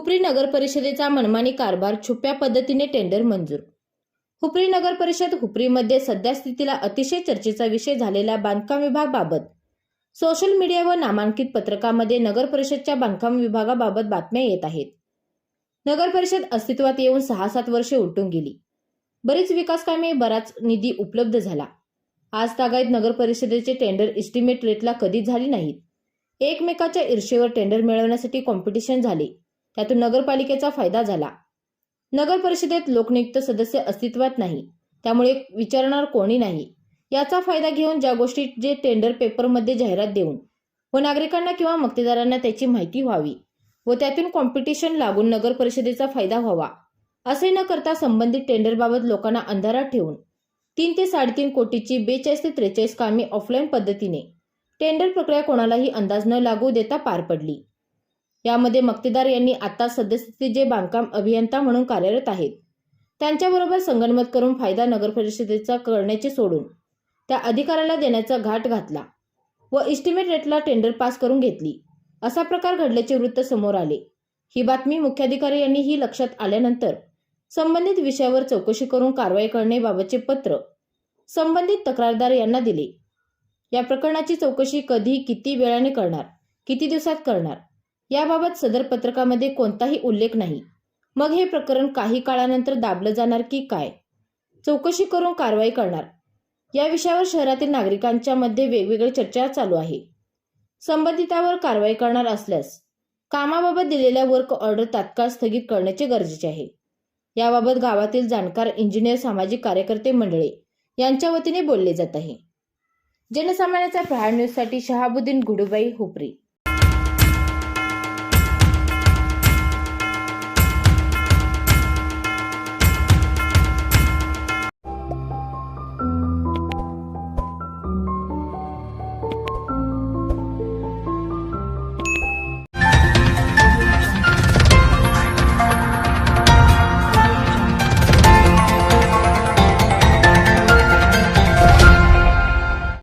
हुपरी नगर परिषदेचा मनमानी कारभार छुप्या पद्धतीने टेंडर मंजूर. हुपरी नगर परिषद हुपरीमध्ये सध्या स्थितीला अतिशय चर्चेचा विषय झालेल्या बांधकाम विभागाबाबत सोशल मीडिया व नामांकित पत्रकामध्ये नगर परिषदच्या बांधकाम विभागाबाबत बातम्या येत आहेत. नगर परिषद अस्तित्वात येऊन सहा सात वर्षे उलटून गेली. बरीच विकास कामे बराच निधी उपलब्ध झाला. आज तागायत नगर परिषदेचे टेंडर इस्टिमेट रेटला कधीच झाली नाहीत. एकमेकाच्या ईर्षेवर टेंडर मिळवण्यासाठी कॉम्पिटिशन झाले. त्यातून नगरपालिकेचा फायदा झाला. नगर परिषदेत लोकनियुक्त सदस्य अस्तित्वात नाही. त्यामुळे विचारणार कोणी नाही. याचा फायदा घेऊन ज्या गोष्टी जे टेंडर पेपरमध्ये जाहिरात देऊन व नागरिकांना किंवा मक्तेदारांना त्याची माहिती व्हावी व त्यातून कॉम्पिटिशन लागून नगर परिषदेचा फायदा व्हावा असे न करता संबंधित टेंडरबाबत लोकांना अंधारात ठेवून तीन ते साडेतीन कोटीची बेचाळीस ते त्रेचाळीस कामे ऑफलाईन पद्धतीने टेंडर प्रक्रिया कोणालाही अंदाज न लागू देता पार पडली. यामध्ये मक्तेदार यांनी आता सद्यस्थिती जे बांधकाम अभियंता म्हणून कार्यरत आहेत त्यांच्याबरोबर संगणमत करून फायदा नगर परिषदेचा करण्याचे सोडून त्या अधिकाऱ्याला देण्याचा घाट घातला व इस्टिमेट रेटला टेंडर पास करून घेतली. असा प्रकार घडल्याचे वृत्त समोर आले. ही बातमी मुख्याधिकारी यांनी ही लक्षात आल्यानंतर संबंधित विषयावर चौकशी करून कारवाई करण्याबाबतचे पत्र संबंधित तक्रारदार यांना दिले. या प्रकरणाची चौकशी कधी किती वेळाने करणार किती दिवसात करणार याबाबत सदर पत्रकामध्ये कोणताही उल्लेख नाही. मग हे प्रकरण काही काळानंतर दाबलं जाणार की काय? चौकशी करून कारवाई करणार. या विषयावर शहरातील नागरिकांच्या मध्ये वेगवेगळी चर्चा चालू आहे. संबंधितावर कारवाई करणार असल्यास कामाबाबत दिलेल्या वर्क ऑर्डर तात्काळ स्थगित करण्याचे गरजेचे आहे. याबाबत गावातील जाणकार इंजिनियर सामाजिक कार्यकर्ते मंडळे यांच्या वतीने बोलले जात आहे. जनसामान्याचा प्रहार न्यूजसाठी शहाबुद्दीन गुडुबाई हुपरी.